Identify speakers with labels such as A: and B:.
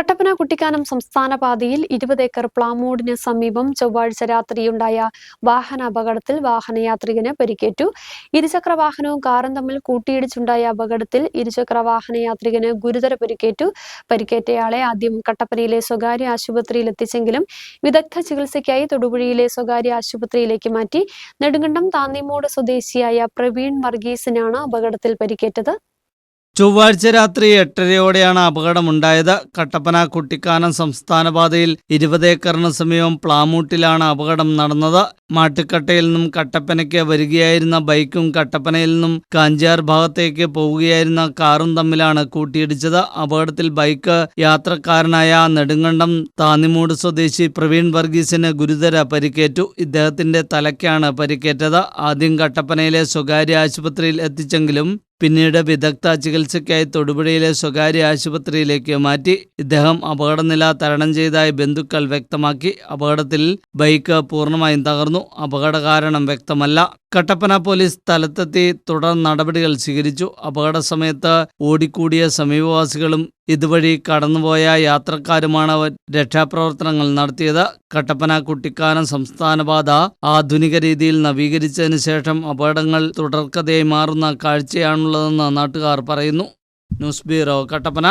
A: കട്ടപ്പന കുട്ടിക്കാനം സംസ്ഥാന പാതയിൽ ഇരുപത് ഏക്കർ പ്ലാമോഡിന് സമീപം ചൊവ്വാഴ്ച രാത്രിയുണ്ടായ വാഹന അപകടത്തിൽ വാഹനയാത്രികന് പരിക്കേറ്റു. ഇരുചക്ര വാഹനവും കാറും തമ്മിൽ കൂട്ടിയിടിച്ചുണ്ടായ അപകടത്തിൽ ഇരുചക്ര വാഹനയാത്രികന് ഗുരുതര പരിക്കേറ്റു. പരിക്കേറ്റയാളെ ആദ്യം കട്ടപ്പനയിലെ സ്വകാര്യ ആശുപത്രിയിൽ എത്തിച്ചെങ്കിലും വിദഗ്ധ ചികിത്സയ്ക്കായി തൊടുപുഴയിലെ സ്വകാര്യ ആശുപത്രിയിലേക്ക് മാറ്റി. നെടുങ്കണ്ടം താന്നിമൂട് സ്വദേശിയായ പ്രവീൺ വർഗീസിനാണ് അപകടത്തിൽ പരിക്കേറ്റത്.
B: ചൊവ്വാഴ്ച രാത്രി എട്ടരയോടെയാണ് അപകടമുണ്ടായത്. കട്ടപ്പന കുട്ടിക്കാനം സംസ്ഥാന പാതയിൽ ഇരുപത് ഏക്കറിന് സമീപം പ്ലാമൂട്ടിലാണ് അപകടം നടന്നത്. മാട്ടുക്കട്ടയിൽ നിന്നും കട്ടപ്പനയ്ക്ക് വരികയായിരുന്ന ബൈക്കും കട്ടപ്പനയിൽ നിന്നും കാഞ്ചാർ ഭാഗത്തേക്ക് പോവുകയായിരുന്ന കാറും തമ്മിലാണ് കൂട്ടിയിടിച്ചത്. അപകടത്തിൽ ബൈക്ക് യാത്രക്കാരനായ നെടുങ്കണ്ടം താന്നിമൂട് സ്വദേശി പ്രവീൺ വർഗീസിന് ഗുരുതര പരിക്കേറ്റു. ഇദ്ദേഹത്തിന്റെ തലയ്ക്കാണ് പരിക്കേറ്റത്. ആദ്യം കട്ടപ്പനയിലെ സ്വകാര്യ ആശുപത്രിയിൽ എത്തിച്ചെങ്കിലും പിന്നീട് വിദഗ്ധ ചികിത്സയ്ക്കായി തൊടുപുഴയിലെ സ്വകാര്യ ആശുപത്രിയിലേക്ക് മാറ്റി ഇദ്ദേഹം അപകടനില തരണം ചെയ്തതായി ബന്ധുക്കൾ വ്യക്തമാക്കി. അപകടത്തിൽ ബൈക്ക് പൂർണമായും തകർന്നു. അപകട കാരണം വ്യക്തമല്ല. കട്ടപ്പന പോലീസ് സ്ഥലത്തെത്തി തുടർ നടപടികൾ സ്വീകരിച്ചു. അപകട സമയത്ത് ഓടിക്കൂടിയ സമീപവാസികളും ഇതുവഴി കടന്നുപോയ യാത്രക്കാരുമാണ് രക്ഷാപ്രവർത്തനങ്ങൾ നടത്തിയത്. കട്ടപ്പന കുട്ടിക്കാനം സംസ്ഥാനപാത ആധുനിക രീതിയിൽ നവീകരിച്ചതിന് ശേഷം അപകടങ്ങൾ തുടർക്കഥയായി മാറുന്ന കാഴ്ചയാണുള്ളതെന്ന് നാട്ടുകാർ പറയുന്നു. News bureau Kattappana.